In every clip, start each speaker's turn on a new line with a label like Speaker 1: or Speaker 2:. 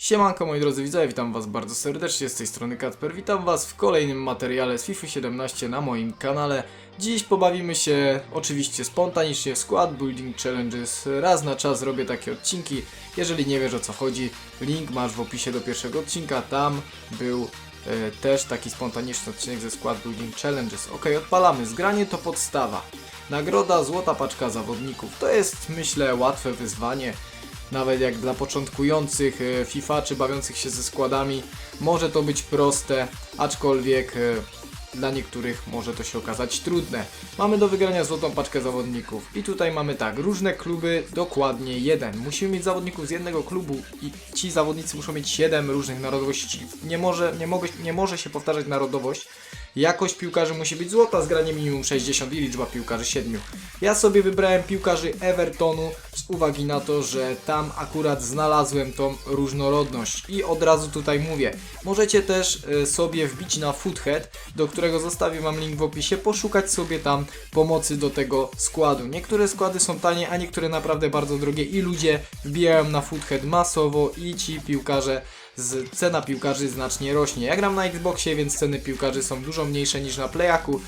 Speaker 1: Siemanko moi drodzy widzowie, witam was bardzo serdecznie, z tej strony Kacper, witam was w kolejnym materiale z FIFA 17 na moim kanale. Dziś pobawimy się oczywiście spontanicznie w Squad Building Challenges, raz na czas robię takie odcinki, jeżeli nie wiesz o co chodzi, link masz w opisie do pierwszego odcinka, tam był e, też taki spontaniczny odcinek ze Squad Building Challenges. Ok, odpalamy, zgranie to podstawa. Nagroda złota paczka zawodników, to jest myślę łatwe wyzwanie, nawet jak dla początkujących e, FIFA czy bawiących się ze składami, może to być proste, aczkolwiek e, dla niektórych może to się okazać trudne. Mamy do wygrania złotą paczkę zawodników i tutaj mamy tak, różne kluby, dokładnie jeden. Musimy mieć zawodników z jednego klubu i ci zawodnicy muszą mieć 7 różnych narodowości. Nie może, nie, mogę, nie może się powtarzać narodowość. Jakość piłkarzy musi być złota, zgranie minimum 60 i liczba piłkarzy 7. Ja sobie wybrałem piłkarzy Evertonu uwagi na to, że tam akurat znalazłem tą różnorodność i od razu tutaj mówię, możecie też y, sobie wbić na Foothead, do którego zostawię wam link w opisie, poszukać sobie tam pomocy do tego składu. Niektóre składy są tanie, a niektóre naprawdę bardzo drogie i ludzie wbijają na Foothead masowo i ci piłkarze z, cena piłkarzy znacznie rośnie. Ja gram na Xboxie, więc ceny piłkarzy są dużo mniejsze niż na Playaku,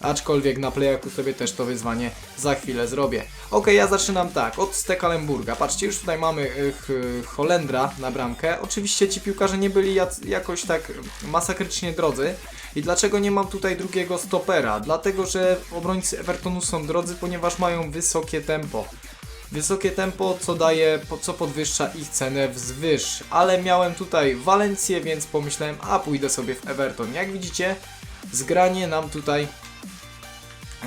Speaker 1: aczkolwiek na Playaku sobie też to wyzwanie za chwilę zrobię. Ok, ja zaczynam tak, od Stekelenburga. Patrzcie, już tutaj mamy ch- Holendra na bramkę. Oczywiście ci piłkarze nie byli jac- jakoś tak masakrycznie drodzy. I dlaczego nie mam tutaj drugiego stopera? Dlatego, że obrońcy Evertonu są drodzy, ponieważ mają wysokie tempo. Wysokie tempo, co daje, co podwyższa ich cenę wzwyż. Ale miałem tutaj Walencję, więc pomyślałem, a pójdę sobie w Everton. Jak widzicie, zgranie nam tutaj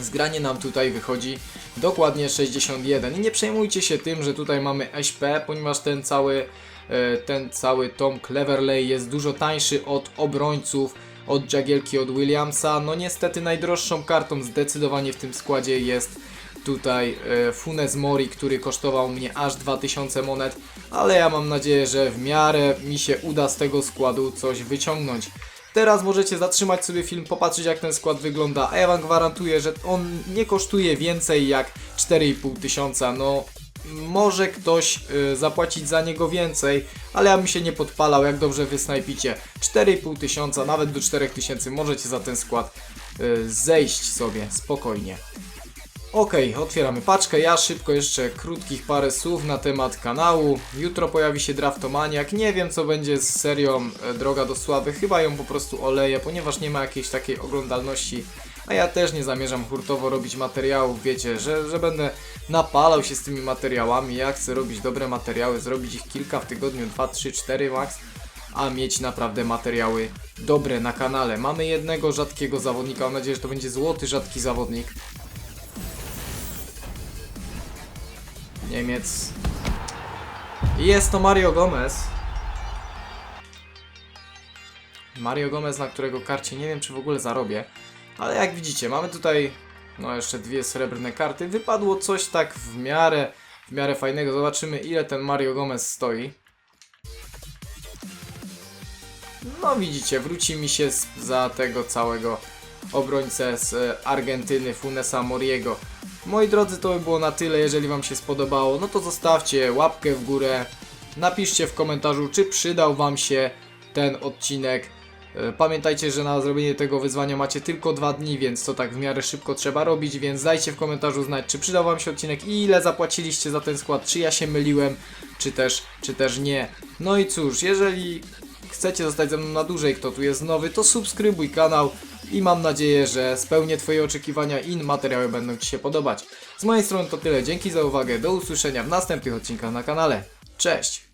Speaker 1: Zgranie nam tutaj wychodzi dokładnie 61 i nie przejmujcie się tym, że tutaj mamy SP, ponieważ ten cały, e, ten cały Tom Cleverley jest dużo tańszy od obrońców, od Jagielki, od Williamsa. No niestety najdroższą kartą zdecydowanie w tym składzie jest tutaj e, Funes Mori, który kosztował mnie aż 2000 monet, ale ja mam nadzieję, że w miarę mi się uda z tego składu coś wyciągnąć. Teraz możecie zatrzymać sobie film, popatrzeć jak ten skład wygląda, a ja wam gwarantuję, że on nie kosztuje więcej jak 4,5 tysiąca, no może ktoś y, zapłacić za niego więcej, ale ja bym się nie podpalał, jak dobrze wysnajpicie. 4,5 tysiąca, nawet do 4 tysięcy możecie za ten skład y, zejść sobie spokojnie. Okej, otwieramy paczkę. Ja szybko jeszcze krótkich parę słów na temat kanału. Jutro pojawi się Draftomaniak. Nie wiem co będzie z serią e, Droga do Sławy. Chyba ją po prostu oleję, ponieważ nie ma jakiejś takiej oglądalności. A ja też nie zamierzam hurtowo robić materiałów, wiecie, że, że będę napalał się z tymi materiałami. Ja chcę robić dobre materiały, zrobić ich kilka w tygodniu, 2, 3, 4 max a mieć naprawdę materiały dobre na kanale. Mamy jednego rzadkiego zawodnika, mam nadzieję, że to będzie złoty rzadki zawodnik. Niemiec. I Jest to Mario Gomez. Mario Gomez, na którego karcie nie wiem, czy w ogóle zarobię. Ale jak widzicie, mamy tutaj no jeszcze dwie srebrne karty. Wypadło coś tak w miarę, w miarę fajnego. Zobaczymy, ile ten Mario Gomez stoi. No widzicie, wróci mi się za tego całego obrońcę z e, Argentyny, Funesa Moriego. Moi drodzy, to by było na tyle. Jeżeli Wam się spodobało, no to zostawcie łapkę w górę. Napiszcie w komentarzu, czy przydał Wam się ten odcinek. E, Pamiętajcie, że na zrobienie tego wyzwania macie tylko dwa dni, więc to tak w miarę szybko trzeba robić, więc dajcie w komentarzu znać, czy przydał Wam się odcinek i ile zapłaciliście za ten skład, czy ja się myliłem, czy też, czy też nie. No i cóż, jeżeli chcecie zostać ze mną na dłużej, kto tu jest nowy, to subskrybuj kanał i mam nadzieję, że spełnię Twoje oczekiwania i materiały będą Ci się podobać. Z mojej strony to tyle, dzięki za uwagę, do usłyszenia w następnych odcinkach na kanale. Cześć!